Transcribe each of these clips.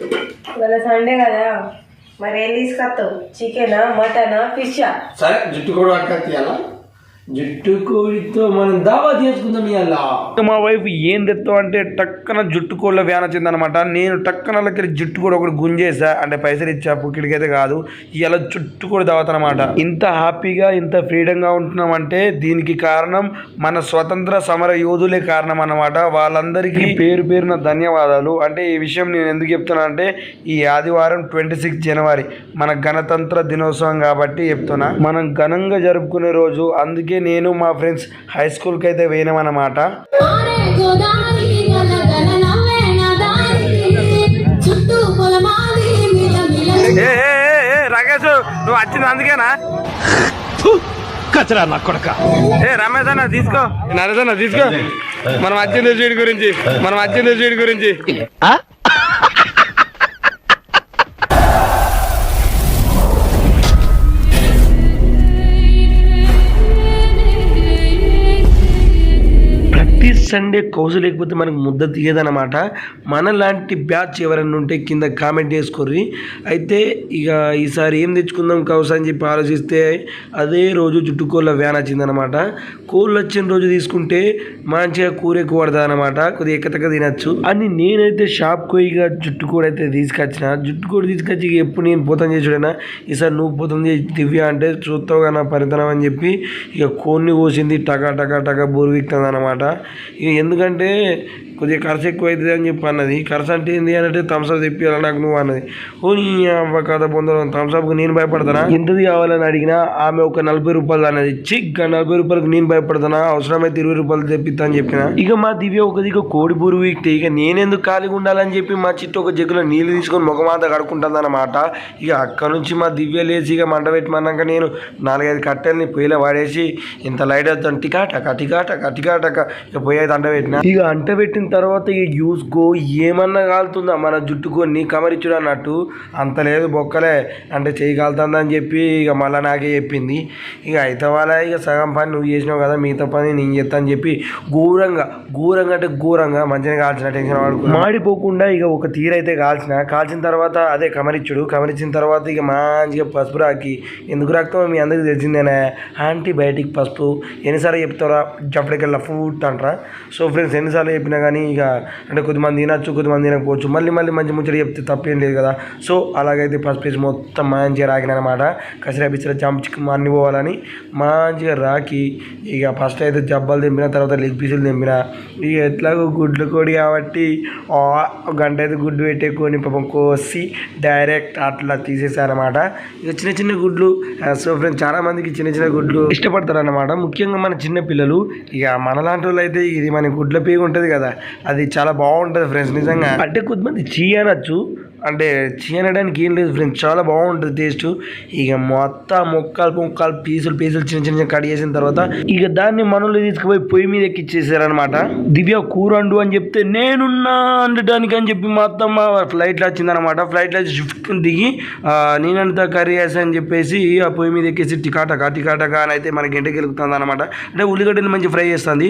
ఇవాళ సండే కదా మరి ఏం తీసుకొస్తావు? చికెనా మటనా ఫిషా సరే జుట్టు కూడా పట్టుకొచ్చేయాలా జుట్టు కోడితో మనం దావా చేసుకుందాం ఇవాళ మా వైఫ్ ఏం తెస్తావు అంటే టక్కన జుట్టు కోళ్ళ వ్యాన చెందనమాట నేను టక్కన జుట్టు కూడా ఒకటి గుంజేసా. అంటే పైసలు ఇచ్చా పుక్కిడికైతే కాదు. ఇలా జుట్టు కూడా దావతనమాట ఇంత హ్యాపీగా ఇంత ఫ్రీడంగా ఉంటున్నామంటే దీనికి కారణం మన స్వతంత్ర సమర యోధులే కారణం అన్నమాట వాళ్ళందరికీ పేరు పేరున ధన్యవాదాలు. అంటే ఈ విషయం నేను ఎందుకు చెప్తున్నా అంటే ఈ ఆదివారం ట్వంటీ సిక్స్ జనవరి మన గణతంత్ర దినోత్సవం కాబట్టి చెప్తున్నా. మనం ఘనంగా జరుపుకునే రోజు. అందుకే నేను మా ఫ్రెండ్స్ హై స్కూల్కి అయితే పోయినామన్నమాట రాకేష్ నువ్వు వచ్చింది అందుకేనా? కచరా నా కొడక. ఏ రమేష్ అన్న తీసుకో. నరేష్ అన్న తీసుకో. మనం వచ్చింది వీడి గురించి. మనం వచ్చింది వీడి గురించి. సండే కౌసు లేకపోతే మనకు ముద్ద తీయదనమాట మన లాంటి బ్యాచ్ ఎవరైనా ఉంటే కింద కామెంట్ చేసుకోర్రి. అయితే ఇక ఈసారి ఏం తెచ్చుకుందాం కౌసు అని చెప్పి ఆలోచిస్తే అదే రోజు జుట్టుకోళ్ళ వ్యాన్ వచ్చిందనమాట కోళ్ళు వచ్చిన రోజు తీసుకుంటే మంచిగా కూర ఎక్కువ పడుతుంది అనమాట కొద్దిగా ఎక్కతక్క తినచ్చు. అని నేనైతే షాప్కి ఇక జుట్టుకోడి అయితే తీసుకొచ్చిన. జుట్టుకోడి తీసుకొచ్చి ఇక ఎప్పుడు నేను పోతం చేసుడైనా ఈసారి నువ్వు పోతం చేసి దివ్య అంటే చూస్తావుగా నా పరితనం అని చెప్పి ఇక కోన్ని కోసింది టకా టకా టకా బోరు విక్తుంది అనమాట ఎందుకంటే కొద్దిగా ఖర్చు ఎక్కువ అవుతుంది అని చెప్పి అన్నది. ఖర్చు అంటే ఏంది అంటే థమ్స్అప్ తెప్పియాలి నాకు నువ్వు అన్నది. ఓ నీ అవ్వ కథ పొందడం థమ్స్అప్కి నేను భయపడతానా? ఎంతది కావాలని అడిగినా ఆమె ఒక నలభై రూపాయలు అన్నది చిక్ నలభై రూపాయలకు నేను భయపడతానా? అవసరమైతే ఇరవై రూపాయలు తెప్పిస్తా అని చెప్పిన? ఇక మా దివ్య ఒక దిగ కోడి బూరు వీక్తే ఇక నేనెందుకు ఖాళీగా ఉండాలని చెప్పి మా చిట్టు ఒక జగ్గులో నీళ్ళు తీసుకొని ముఖమాత కడుక్కుంటుంది అనమాట ఇక అక్కడ నుంచి మా దివ్య లేచి ఇక మంట పెట్టమన్నాక నేను నాలుగైదు కట్టెల్ని పొయ్యిలో వాడేసి ఇంత లైట్ అవుతాను టికాటక టికాటక టికాటక ఇక పొయ్యి అయితే అంట పెట్టిన. ఇక అంట పెట్టిన తర్వాత ఇక యూస్ గో ఏమన్నా కాలుతుందా? మన జుట్టుకొని కమరిచ్చుడు అన్నట్టు. అంత లేదు బొక్కలే. అంటే చేయి చెప్పి ఇక మళ్ళీ నాకే చెప్పింది. ఇక అయితే వాళ్ళ ఇక సగం పని నువ్వు చేసినావు కదా మిగతా పని నేను చేస్తా అని చెప్పి ఘోరంగా ఘోరంగా అంటే ఘోరంగా మంచిగా కాల్చిన టెన్షన్ వాడుకు మాడిపోకుండా ఇక ఒక తీరైతే కాల్చిన. కాల్చిన తర్వాత అదే కమరిచ్చుడు. కమరిచ్చిన తర్వాత ఇక మంచిగా పసుపు రాకి. ఎందుకు రక్తం మీ అందరికి తెలిసిందేనా. యాంటీబయాటిక్ పసుపు. ఎన్నిసార్లు చెప్తారా జప్పటికెళ్ళా ఫుడ్ అంటారా? సో ఫ్రెండ్స్ ఎన్నిసార్లు చెప్పినా కానీ ఇక అంటే కొద్దిమంది తినచ్చు కొద్దిమంది తినకపోవచ్చు. మళ్ళీ మళ్ళీ మంచి ముచ్చట చెప్తే తప్పేం లేదు కదా. సో అలాగైతే ఫస్ట్ వేసి మొత్తం మంచిగా రాకినమాట కసిరా బిసిరా జంప్ అన్ని పోవాలని మంచిగా రాకి. ఇక ఫస్ట్ అయితే జబ్బలు తెంపిన తర్వాత లెగ్ పీసులు తెంపిన. ఇక ఎట్లాగో గుడ్లు కోడి కాబట్టి గంట అయితే గుడ్డు పెట్టేకొని పాపం కోసి డైరెక్ట్ అట్లా తీసేసారనమాట ఇక చిన్న చిన్న గుడ్లు సో ఫ్రెండ్స్ చాలామందికి చిన్న చిన్న గుడ్లు ఇష్టపడతారు అనమాట ముఖ్యంగా మన చిన్న పిల్లలు ఇక మనలాంటి వాళ్ళు అయితే ఇది మన గుడ్ల పేగు ఉంటుంది కదా. అది చాలా బాగుంటుంది ఫ్రెండ్స్ నిజంగా. అంటే కొద్దిమంది చీ అనొచ్చు అంటే చీ ఏం లేదు ఫ్రెండ్స్ చాలా బాగుంటుంది టేస్ట్ ఇక మొత్తం మొక్కలు ముక్కలు పీసులు పీసులు చిన్న చిన్న కట్ చేసిన తర్వాత ఇక దాన్ని మనలో తీసుకుపోయి పొయ్యి మీద ఎక్కిచ్చేసారనమాట దివ్య కూరండు అని చెప్తే నేనున్నా వండటానికి అని చెప్పి మా ఫ్లైట్లో వచ్చిందనమాట ఫ్లైట్లో షిఫ్ట్ దిగి నేనంతా కర్రీ వేసా అని చెప్పేసి ఆ పొయ్యి మీద ఎక్కేసి టికాటక టికాటక అని అయితే మనకి ఇంటికి వెలుగుతుంది అనమాట అంటే ఉల్లిగడ్డని మంచి ఫ్రై చేస్తుంది.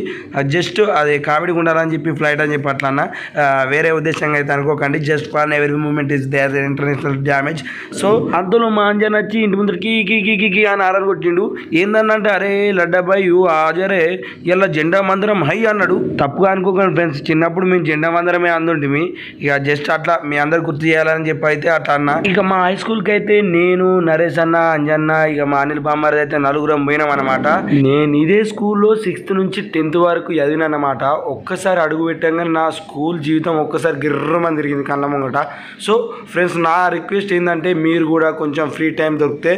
జస్ట్ అది కామెడీ ఉండాలని చెప్పి ఫ్లైట్ అని చెప్పి అట్లా వేరే ఉద్దేశంగా అయితే అనుకోకండి. జస్ట్ ఫర్ ఎవరి moment is there international damage so అందులో మా అంజన్ వచ్చి ఇంటి ముందర కీ కీ కీ కీ అని ఆరని కొట్టిండు. ఏందన్నంటే అరే లడ్డాబాయ్ హాజరే ఇలా జెండా మందిరం హై అన్నాడు. తప్పుగా అనుకోకండి ఫ్రెండ్స్ చిన్నప్పుడు మేము జెండా మందిరమే అందుంటిమి. ఇక జస్ట్ అట్లా మీ అందరు గుర్తు చేయాలని చెప్పి అయితే అట్లా అన్న. ఇక మా హై స్కూల్కి అయితే నేను నరేష్ అన్న అంజన్న ఇక మా అనిల్ బామ్మారి అయితే నలుగురం పోయినాం అనమాట నేను ఇదే స్కూల్లో సిక్స్త్ నుంచి టెన్త్ వరకు చదివినమాట ఒక్కసారి అడుగు పెట్టంగా నా స్కూల్ జీవితం ఒక్కసారి గిర్రమని తిరిగింది కళ్ళ ముంగట. సో ఫ్రెండ్స్ నా రిక్వెస్ట్ ఏంటంటే మీరు కూడా కొంచెం ఫ్రీ టైం దొరికితే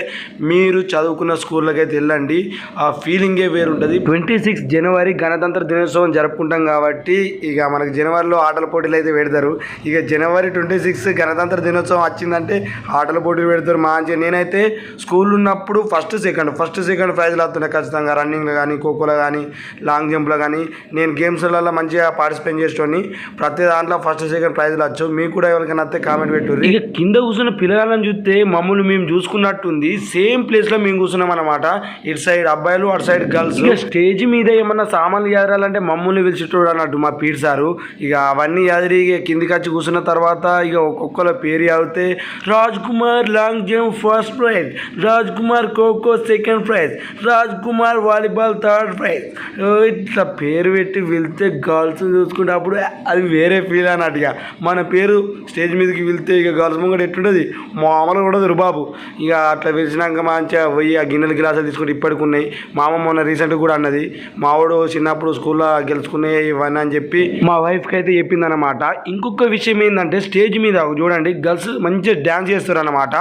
మీరు చదువుకున్న స్కూళ్ళకి అయితే వెళ్ళండి. ఆ ఫీలింగే వేరుంటుంది. ట్వంటీ సిక్స్ జనవరి గణతంత్ర దినోత్సవం జరుపుకుంటాం కాబట్టి ఇక మనకి జనవరిలో ఆటల పోటీలు అయితే పెడతారు. ఇక జనవరి ట్వంటీ సిక్స్ గణతంత్ర దినోత్సవం వచ్చిందంటే ఆటల పోటీలు పెడతారు మంచిగా నేనైతే స్కూల్ ఉన్నప్పుడు ఫస్ట్ సెకండ్ ఫస్ట్ సెకండ్ ప్రైజ్లు వస్తున్నాయి ఖచ్చితంగా. రన్నింగ్లో కానీ ఖోఖోలో కానీ లాంగ్ జంప్లో కానీ. నేను గేమ్స్లలో మంచిగా పార్టిసిపేట్ చేసేటోని ప్రతి దాంట్లో ఫస్ట్ సెకండ్ ప్రైజ్లు వచ్చు మీకు కూడా ఎవరికైనా వస్తే కామెంట్ పెట్టుర్రి. ఇక కింద కూర్చున్న పిల్లగాళ్ళని చూస్తే మమ్మల్ని మేము చూసుకున్నట్టుంది. సేమ్ ప్లేస్లో మేము కూర్చున్నాం అనమాట ఇటు సైడ్ అబ్బాయిలు అటు సైడ్ గర్ల్స్ స్టేజ్ మీద ఏమన్నా సామాన్లు ఎదరాలంటే మమ్మల్ని పిలిచేటోడు అన్నట్టు మా పీర్ సారు. ఇక అవన్నీ ఎదిరి కిందికి వచ్చి కూర్చున్న తర్వాత ఇక ఒక్కొక్కల పేరు చదివితే Raj Kumar long jump first prize Raj Kumar kho kho second prize Raj Kumar volleyball third prize. ఇట్లా పేరు పెట్టి వెళ్తే గర్ల్స్ చూసుకుంటే అప్పుడు అది వేరే ఫీల్ అన్నట్టుగా మన పేరు స్టేజ్ మీదకి వెళ్తే ఇక గర్ల్స్ కూడా ఎట్టుండదు మామూలుగా ఉండదు బాబు. ఇక అట్లా వెలిసినాక మంచిగా పోయి ఆ గిన్నెలు గిలాసులు తీసుకుంటే ఇప్పటికి ఉన్నాయి మా అమ్మ మొన్న రీసెంట్గా కూడా అన్నది మావాడు చిన్నప్పుడు స్కూల్లో గెలుచుకునే ఇవన్నీ అని చెప్పి మా వైఫ్కి అయితే చెప్పిందనమాట ఇంకొక విషయం ఏంటంటే స్టేజ్ మీద చూడండి గర్ల్స్ మంచిగా డ్యాన్స్ చేస్తారు అన్నమాట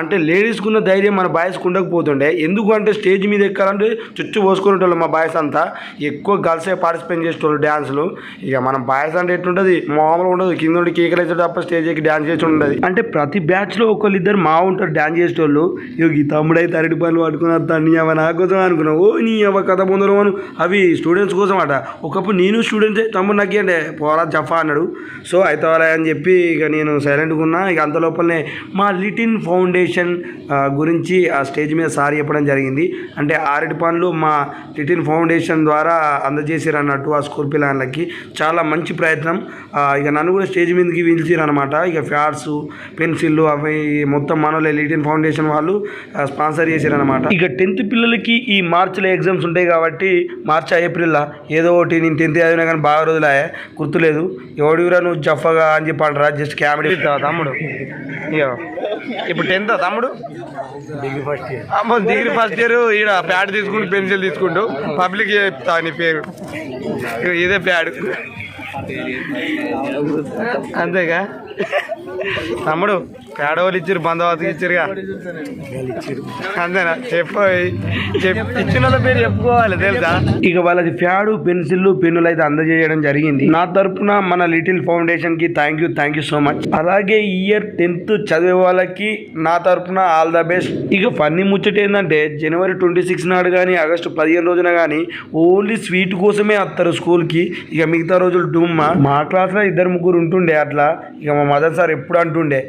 అంటే లేడీస్కి ఉన్న ధైర్యం మన బాయ్స్కి ఉండకపోతుండే. ఎందుకు అంటే స్టేజ్ మీద ఎక్కాలంటే చుచ్చు పోసుకునేటోళ్ళు మా బాయ్స్ అంతా. ఎక్కువ గర్ల్సే పార్టిసిపేట్ చేసేటోళ్ళు డ్యాన్స్లు ఇక మనం బాయ్స్ అంటే ఎట్లుంటుంది? మామూలుగా ఉండదు. కింద నుండి కేకలు వేసే తప్ప స్టేజ్ ఎక్కి డ్యాన్స్ చేసి ఉండదు. అంటే ప్రతి బ్యాచ్లో ఒకళ్ళు ఇద్దరు మా ఉంటారు డ్యాన్స్ చేసేటోళ్ళు. ఇక ఈ తమ్ముడైతే అరటి పనులు పట్టుకుని వస్తాను నీ అవ నా కోసం అనుకున్నావు. ఓ నీ అవ కథ పొందరు అను. అవి స్టూడెంట్స్ కోసం అట ఒకప్పుడు నేను స్టూడెంట్సే తమ్ముడు నాకు అంటే పోరా జఫా అన్నాడు. సో అయితే అని చెప్పి ఇక నేను సైలెంట్గా ఉన్నా. ఇక అంత లోపలనే మా లిటిన్ ఫౌండేషన్ ఆ, గురించి ఆ స్టేజ్ మీద సారి చెప్పడం జరిగింది. అంటే ఆరటి పనులు మా లిటిన్ ఫౌండేషన్ ద్వారా అందజేసారు అన్నట్టు ఆ స్కూల్ పిల్లలకి చాలా మంచి ప్రయత్నం. ఇక నన్ను కూడా స్టేజ్ మీదకి పిలిచారు అనమాట ఇక ఫ్యాడ్స్ పెన్సిళ్ళు అవి మొత్తం మనోళ్ళే లిటిన్ ఫౌండేషన్ వాళ్ళు స్పాన్సర్ చేశారు అనమాట ఇక టెన్త్ పిల్లలకి ఈ మార్చిలో ఎగ్జామ్స్ ఉంటాయి కాబట్టి మార్చ్ ఏప్రిల్లో ఏదో ఒకటి నేను టెన్త్ చదివినా కానీ బాగా రోజులే గుర్తులేదు. ఎవడిరా నువ్వు జఫగా అని చెప్పి జస్ట్ కామెడీ. తమ్ముడు. ఇక ఇప్పుడు టెన్త్ తమ్ముడు? డిగ్రీ ఫస్ట్ ఇయర్ అమ్మ డిగ్రీ ఫస్ట్ ఇయర్ ఈడ ప్యాడ్ తీసుకుంటూ పెన్సిల్ తీసుకుంటూ పబ్లిక్ చెప్తా నీ పేరు. ఇదే ప్యాడ్ అంతేగా? తమ్ముడు పేడవాళ్ళు వాళ్ళు ఇచ్చారు బందోబస్తు ఇచ్చారుగా అంతేనా? చెప్పు ఇచ్చిన వాళ్ళ పేరు చెప్పుకోవాలి తెలుసా? ఇక వాళ్ళకి ప్యాడు పెన్సిల్ పెన్నులు అయితే అందజేయడం జరిగింది. నా తరపున మన లిటిల్ ఫౌండేషన్కి thank you thank you so much అలాగే ఇయర్ టెన్త్ చదివే వాళ్ళకి నా తరపున ఆల్ ద బెస్ట్ ఇక ఫన్నీ ముచ్చట ఏంటంటే జనవరి ట్వంటీ సిక్స్ నాడు కానీ ఆగస్టు పదిహేను రోజున కానీ ఓన్లీ స్వీట్ కోసమే వస్తారు స్కూల్కి ఇక మిగతా రోజులు డుమ్మా. మా క్లాస్లో ఇద్దరు ముగ్గురు ఉంటుండే అట్లా. ఇక మా మదర్ సార్ ఎప్పుడు అంటుండే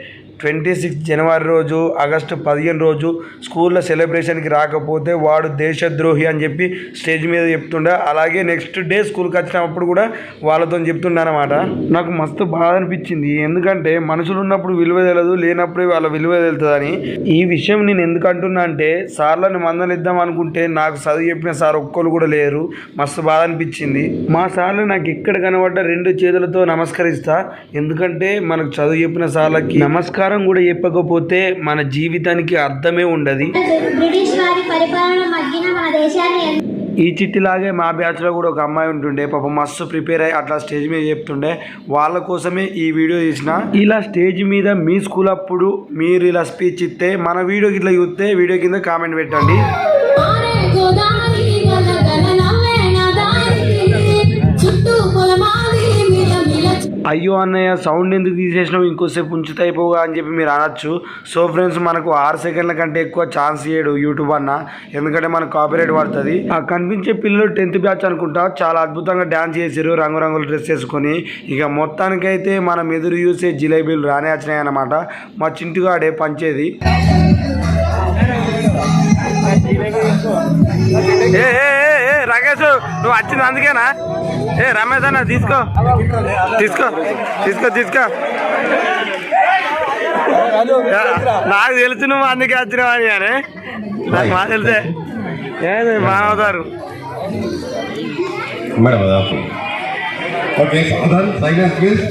ట్వంటీ సిక్స్ జనవరి రోజు ఆగస్టు పదిహేను రోజు స్కూల్లో సెలబ్రేషన్కి రాకపోతే వాడు దేశద్రోహి అని చెప్పి స్టేజ్ మీద చెప్తుండే. అలాగే నెక్స్ట్ డే స్కూల్కి వచ్చినప్పుడు కూడా వాళ్ళతో చెప్తుండే అనమాట నాకు మస్తు బాధ అనిపించింది. ఎందుకంటే మనుషులు ఉన్నప్పుడు విలువ తెలియదు లేనప్పుడే వాళ్ళ విలువ తెలుతుందని. ఈ విషయం నేను ఎందుకు అంటున్నా అంటే సార్లను మందలిద్దాం అనుకుంటే నాకు చదువు చెప్పిన సార్ ఒక్కరు కూడా లేరు. మస్తు బాధ అనిపించింది. మా సార్లు నాకు ఎక్కడ కనబడ్డ రెండు చేతులతో నమస్కరిస్తా. ఎందుకంటే మనకు చదువు చెప్పిన సార్లకి నమస్కారం కూడా చెప్పకపోతే మన జీవితానికి అర్థమే ఉండదు. బ్రిటిష్ వారి పరిపాలన మగ్గిన మన దేశాన్ని ఈ చిట్టిలాగే మా బ్యాచ్లో కూడా ఒక అమ్మాయి ఉంటుండే పాప మస్తు ప్రిపేర్ అయ్యి అట్లా స్టేజ్ మీద చెప్తుండే. వాళ్ళ కోసమే ఈ వీడియో తీసిన. ఇలా స్టేజ్ మీద మీ స్కూల్ అప్పుడు మీరు ఇలా స్పీచ్ ఇస్తే మన వీడియోకి ఇట్లా చూస్తే వీడియో కింద కామెంట్ పెట్టండి. అయ్యో అన్నయ్య సౌండ్ ఎందుకు తీసేసినావు? ఇంకోసేపు ఉంచుతా అయిపోగా అని చెప్పి మీరు అనొచ్చు. సో ఫ్రెండ్స్ మనకు ఆరు సెకండ్ల కంటే ఎక్కువ ఛాన్స్ ఇయ్యడు యూట్యూబ్ అన్న. ఎందుకంటే మనకు కాపీరేట్ పడుతుంది ఆ కనిపించే పిల్లలు టెన్త్ బ్యాచ్ అనుకుంటా. చాలా అద్భుతంగా డ్యాన్స్ చేసారు రంగురంగుల డ్రెస్ వేసుకొని. ఇక మొత్తానికైతే మనం ఎదురు చూసే జిలేబీలు రానే వచ్చినాయి అన్నమాట. మా చింటుగాడే పంచేది. ఏ నువ్వు వచ్చింది అందుకేనా? ఏ రమేష్ అన్న తీసుకో. తీసుకో తీసుకో తీసుకో. నాకు తెలుసు నువ్వు అందుకే వచ్చినావు అని కానీ. నాకు బాగా తెలిసే. ఏది ప్లీజ్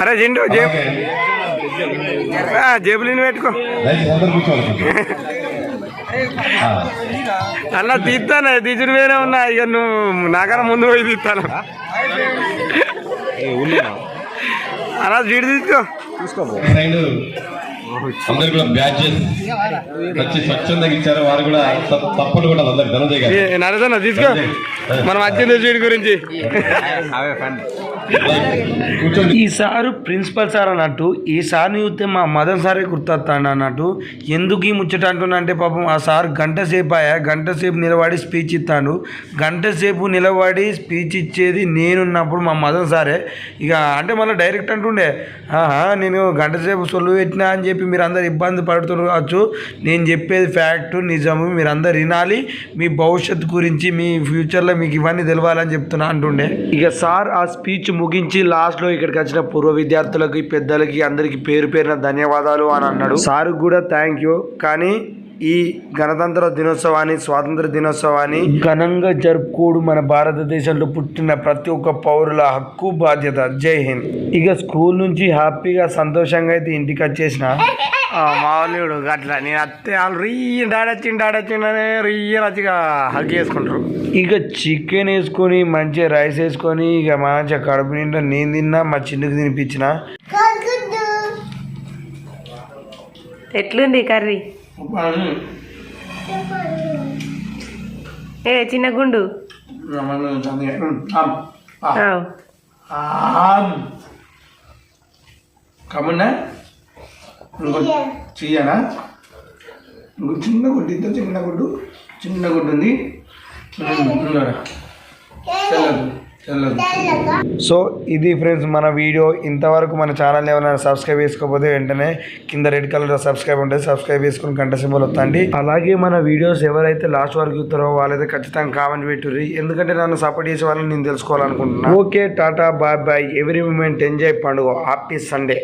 అరే జిండు జేబు ఆ, జేబులు పెట్టుకో. అన్న తీస్తాను తీసిన వేరే ఉన్నా ఇక నువ్వు నాకన్నా ముందు పోయి తీస్తాను. అలా జీడి తీసుకో. అందరు కూడా బ్యాచెస్ వచ్చి స్వచ్ఛందంగా ఇచ్చారు. వారు కూడా తప్పలు కూడా అందరికి ధనంజయ్ గారు నరేదన్న తీసుకో. మనం వచ్చింది వీడి గురించి. కూర్చోండి. ఈ సారు ప్రిన్సిపల్ సార్ అన్నట్టు ఈ సార్ని చూస్తే మా మదన్ సారే గుర్తొస్తాడు అన్నట్టు ఎందుకు ఈ ముచ్చట అంటున్నా అంటే పాపం ఆ సార్ గంట సేపు ఆయా గంట సేపు నిలబడి స్పీచ్ ఇస్తాడు. గంట సేపు నిలబడి స్పీచ్ ఇచ్చేది నేనున్నప్పుడు మా మదన్ సారే. ఇక అంటే మళ్ళీ డైరెక్ట్ అంటుండే నేను గంట సేపు సొల్లు పెట్టినా అని చెప్పి మీరు అందరు ఇబ్బంది పడుతున్నారు కావచ్చు. నేను చెప్పేది ఫ్యాక్ట్ నిజము మీరు అందరు వినాలి. మీ భవిష్యత్తు గురించి మీ ఫ్యూచర్లో మీకు ఇవన్నీ తెలవాలని చెప్తున్నా అంటుండే. ఇక సార్ ఆ స్పీచ్ ముగించి లాస్ట్లో ఇక్కడికి వచ్చిన పూర్వ విద్యార్థులకి పెద్దలకి అందరికి పేరు పేరున ధన్యవాదాలు అని అన్నాడు. సార్ కూడా థ్యాంక్ యూ కానీ ఈ గణతంత్ర దినోత్సవాన్ని స్వాతంత్ర దినోత్సవాన్ని ఘనంగా జరుపుకోడు మన భారతదేశంలో పుట్టిన ప్రతి ఒక్క పౌరుల హక్కు బాధ్యత. జై హింద్. ఇక స్కూల్ నుంచి హ్యాపీగా సంతోషంగా అయితే ఇంటికి వచ్చేసిన మామూలుడు అట్లా నేను అత్తే వాళ్ళు రీయ డాడొచ్చింది డాడొచ్చిండనే రీయ నచ్చిగా హగ్ చేసుకుంటారు. ఇక చికెన్ వేసుకొని మంచిగా రైస్ వేసుకొని ఇక మంచిగా కడుపు నిండా నేను తిన్నా మా చిన్నకి తినిపించిన. ఎట్లుంది కర్రీ? ఏ చిన్న గుండు? చెయ్యనా? చిన్న గుడ్డు ఇంత చిన్న గుడ్డు చిన్న గుడ్డు ఉంది. సో ఇది ఫ్రెండ్స్ మన వీడియో. ఇంతవరకు మన ఛానల్ ఏమైనా సబ్స్క్రైబ్ చేసుకోకపోతే వెంటనే కింద రెడ్ కలర్ సబ్స్క్రైబ్ ఉంటుంది. సబ్స్క్రైబ్ చేసుకుని గంట సింబల్ వస్తుంది అలాగే మన వీడియోస్ ఎవరైతే లాస్ట్ వరకు చూస్తారో వాళ్ళైతే ఖచ్చితంగా కామెంట్ పెట్టుర్రి. ఎందుకంటే నన్ను సపోర్ట్ చేసే వాళ్ళని నేను తెలుసుకోవాలనుకుంటున్నాను okay tata bye bye. Every moment enjoy పండుగ. Happy Sunday.